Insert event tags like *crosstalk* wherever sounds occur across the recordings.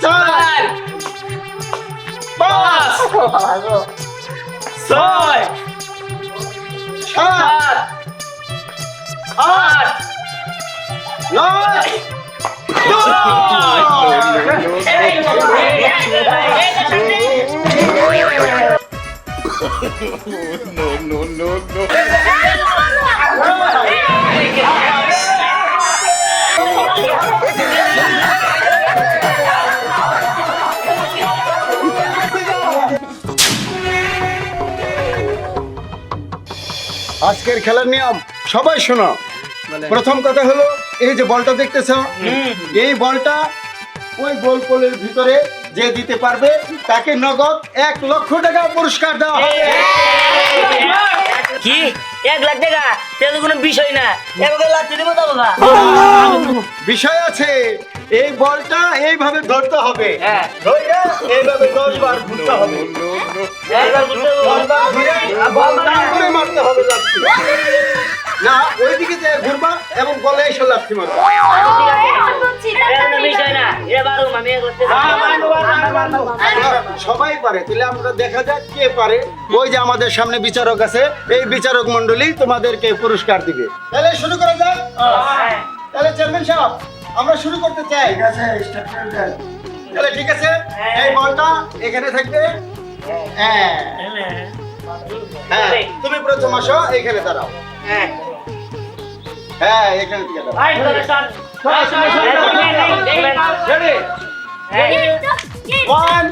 Sol. Bas. Sol. Chát. Át. Nói. no, no, no, no. *laughs* আজকের খেলার নিয়ম সবাই শোনো। প্রথম কথা হলো এই যে বলটা দেখতেছ এই বলটা ওই গোল পোলের ভিতরে যে দিতে পারবে তাকে নগদ এক লক্ষ টাকা পুরস্কার দেওয়া হবে। কি? এক লাখ টাকা? এটা তো কোনো বিষয় না। বিষয় আছে এই বলটা এইভাবে ধরতে হবে। হ্যাঁ। ধরে এইভাবে দশ বার ঘুরতে হবে। করে মারতে হবে না ওইদিকে যে ঘুরবা এবং বলে এসে লাথি মারবা। সবাই পারে তাহলে আমরা দেখা যাক কে পারে। ওই যে আমাদের সামনে বিচারক আছে এই বিচারক মন্ডলী তোমাদেরকে পুরস্কার দিবে। তাহলে শুরু করা যাক। তাহলে চেয়ারম্যান সাহেব আমরা শুরু করতে চাই। ঠিক আছে স্টার্ট করে দেন। তাহলে ঠিক আছে? এই বলটা এখানে থাকবে। হ্যাঁ। হ্যাঁ তুমি প্রথম আসো এখানে দাঁড়াও। হ্যাঁ। হ্যাঁ এখানে থেকে দাঁড়াও? One,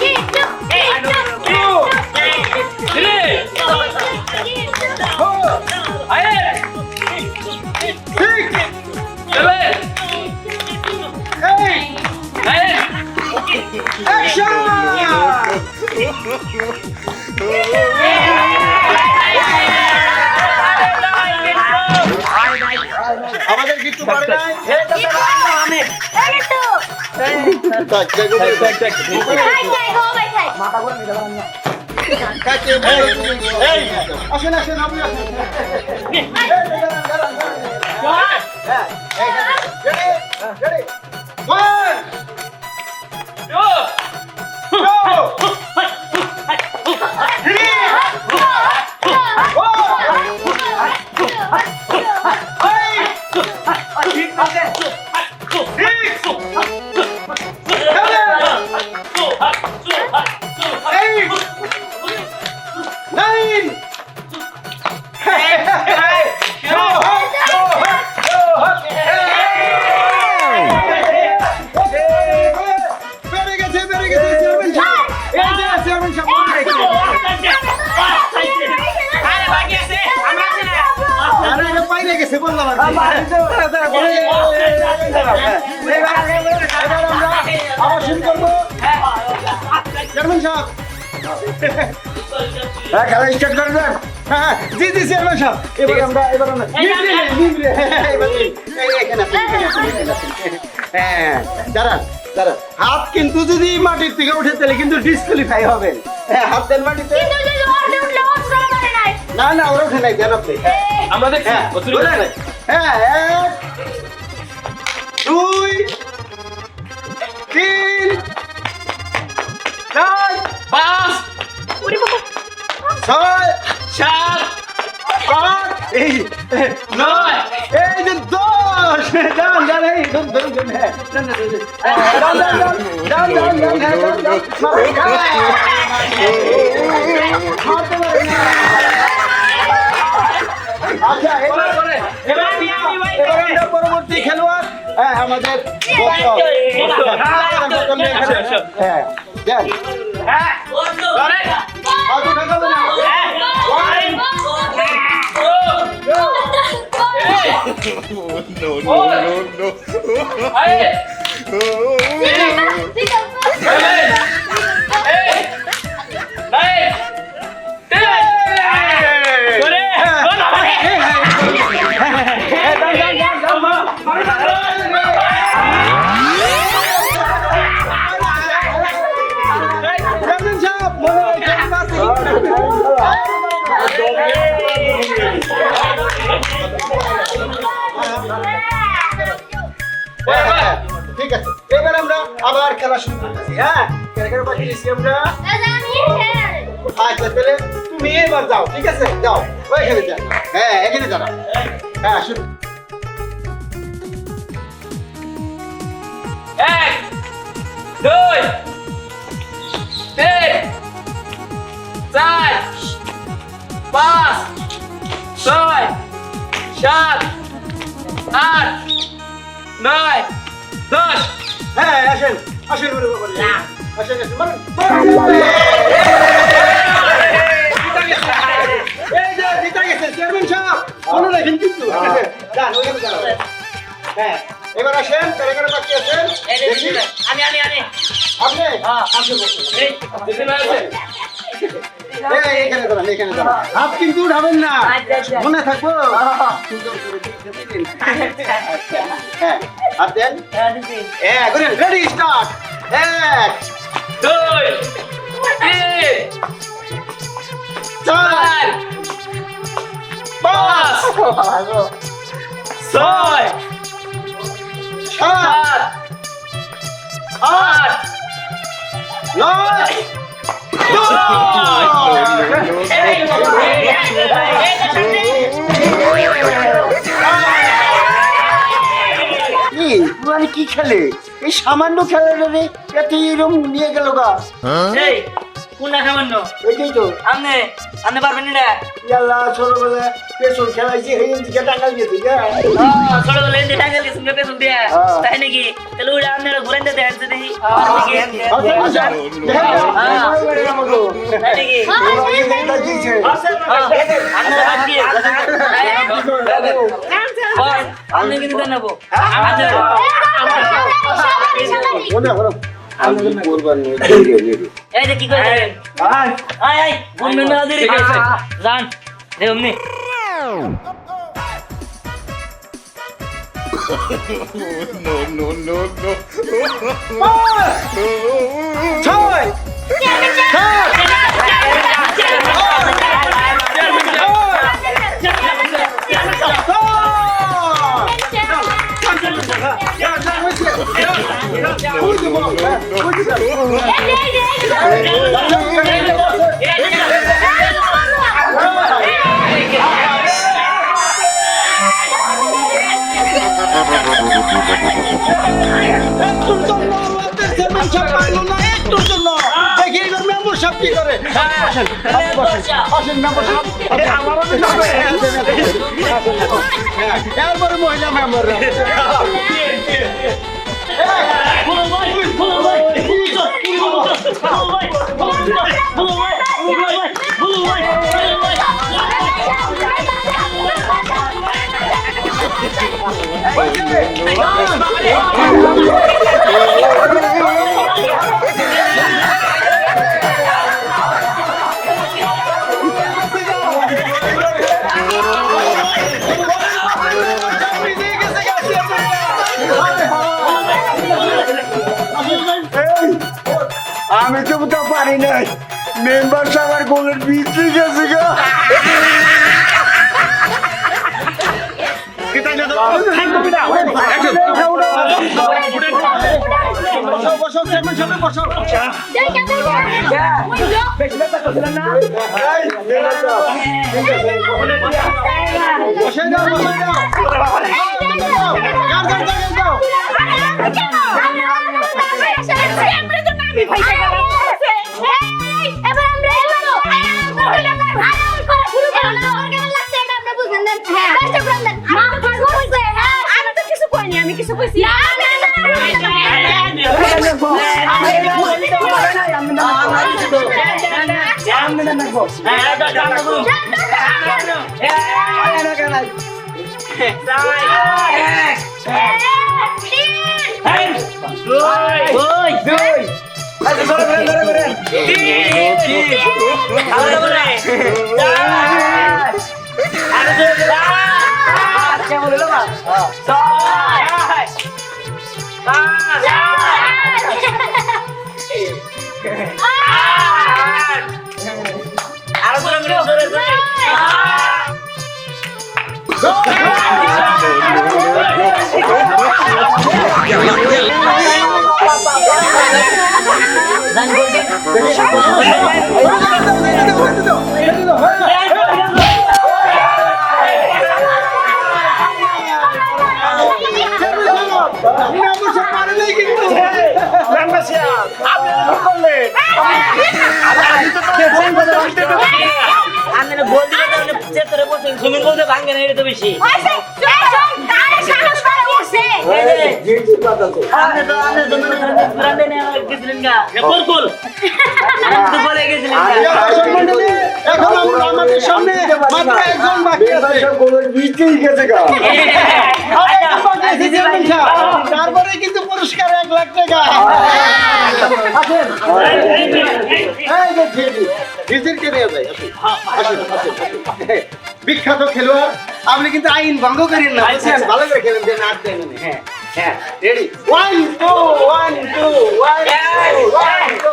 six, আমাদের কিছু পারে না মাথা করে নিতে পারেন না আসেন আসেন আপনি আসেন Good. এবার এবার আমরা আবার শুরু করব। চেয়ারম্যান সাহেব। হ্যাঁ, খেলা স্টার্ট করে দেন। হ্যাঁ, জি জি চেয়ারম্যান সাহেব এবার আমরা এবার আমরা হ্যাঁ। হ্যাঁ দাঁড়ান দাঁড়ান হাত কিন্তু যদি মাটির থেকে উঠে তাহলে কিন্তু ডিসকুয়ালিফাই হবে হ্যাঁ হাত দেন মাটিতে না না ওরা উঠে নাই আপনি আমরা দেখছি হ্যাঁ হ্যাঁ দুই তিন চার পাঁচ ছয় সাত আট এই নয় এই যে দশ ডান ডান এই ধরুন ধরুন ধরুন হ্যাঁ ডান ডান ডান ডান ডান ডান ডান ডান ডান ডান মারতে পারে না। আচ্ছা এবার এবার এবার পরবর্তী খেলোয়াড় হ্যাঁ আমাদের হ্যাঁ যান হ্যাঁ no, no, no, no. Hey! খেলা শুরু করতেছি হ্যাঁ? কেন বাকি দিচ্ছি আমরা? আচ্ছা তাহলে তুমি এবার যাও ঠিক আছে? যাও ওইখানে যাও। হ্যাঁ এখানে দাঁড়াও। হ্যাঁ শুরু এক দুই তিন চার পাঁচ ছয় সাত আট নয় দশ। হ্যাঁ আসেন। আসেন বলে বাবা আসেন আসেন বলেন। এই যে জিতা গেছে চেয়ারম্যান সাহেব। মনে রাখেন কিন্তু। যান ওইখানে দাঁড়াও হ্যাঁ এবার আসেন কারা কারা বাকি আছেন। এই যে, দেখি। আমি আমি আমি। আপনি? হ্যাঁ। আসেন বসুন। এই এখানে আছে এই, দাঁড়ান এখানে দাঁড়ান। হাত কিন্তু উঠাবেন না। আচ্ছা, আচ্ছা। মনে থাকব? সুন্দর করে দিন। হ্যাঁ হাত দেন হ্যাঁ, দিদি। রেডি স্টার্ট এক দুই তিন। চার পাঁচ ছয় সাত আট নয়। পুরানি কি খেলে? এই সামান্য খেলাটা রে এত এরকম নিয়ে গেল গা। এই, কোনটা সামান্য? এটাই তো। আপনি আপনি পারবেন না ইয়াল্লা ছোটবেলা পেছন খেলাইছি এই দিকে টাকা গেছি গা টাঙ্গাল গেছেন গা পেছন দিয়া। হ্যাঁ। তাই নাকি? তাহলে ওইটা আপনারা ঘুরাই দিতে আসছে দেখি আচ্ছা দেখেন কি করে আয়, আয়. ছয়, সাত, একটুর জন্য আমাদের চেয়ারম্যান কি করে। আসেন, আপনি বসেন। আসেন, মেম্বার সাহেব। হ্যাঁ, এরপরে মহিলা মেম্বাররা। আমি তো তো পারি নাই মেম্বার সাহেবের গোলের ভিতরে গেছে গা বসো, সাহেব, বসো। এই, É, Dodá Gugu. Olha, não, caralho. Sai. É. É. Dois. Dois. sai sai sai sai sai sai sai sai sai Sai. Sai. Sai. দিলে তো আপনি চেতরে বসে সুইমিং করতে ভাঙে না এটা তো বেশি। তারপরে কিন্তু পুরস্কার এক লাখ টাকা আসুন আসুন আসুন আসুন। বিখ্যাত খেলোয়াড়। আপনি কিন্তু আইন ভঙ্গ করেন না বুঝছেন? ভালো করে খেলেন যে দেন হ্যাঁ হ্যাঁ ready one two one two one two one two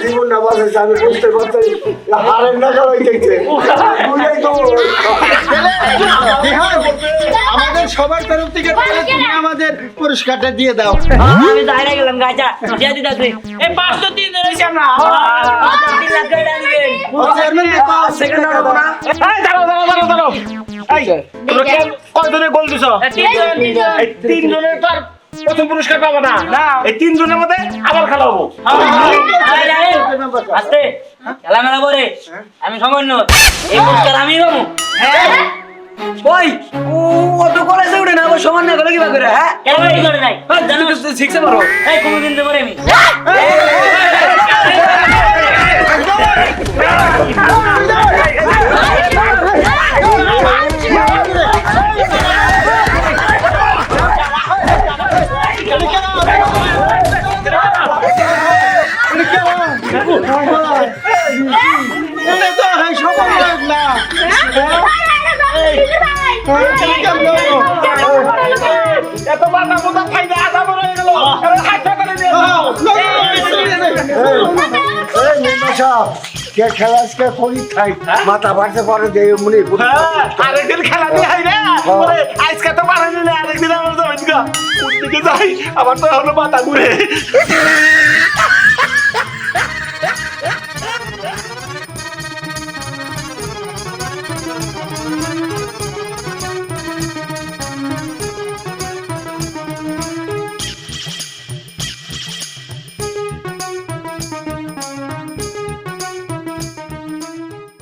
জীবন না বাঁচাইছে আমি বুঝতে পারছি হারের না খাওয়াই দেখছে আমাদের সবার তরফ থেকে তুমি আমাদের পুরস্কারটা দিয়ে দাও। আমি তো হারিয়ে গেলাম গাছা দিয়া দিতা তুই এই পাঁচ তো তিন ধরে এসে আমরা। তিন লাখ টাকা দিবেন চেয়ারম্যান সেকেন্ড রাউন্ড না এই দাঁড়াও দাঁড়াও দাঁড়াও। দাঁড়াও এই তোমরা কয়জনে গোল দিছো? তিনজন তিনজনের তো আর প্রথম পুরস্কার পাবো না এই তিনজনের মধ্যে আবার খেলা হব আস্তে খেলা মেলা পরে আমি সামান্য এই পুরস্কার আমি পাবো ওই ও অত কলেজে উঠে না আবার সমান না গেল কিবা করে হ্যাঁ কেন এই করে নাই জানো শিখছে পারো এই কোনো দিন দেবো রে আমি কে খেলা আজকে করি? খাই। মাথা বাড়তে পারে যে মনে হ্যাঁ, আরেকদিন খেলা হয় না ওরে, আজকে তো পারেনি না আরেকদিন আমার জমিন গা দিকে যাই আবার তো হলো মাথা ঘুরে।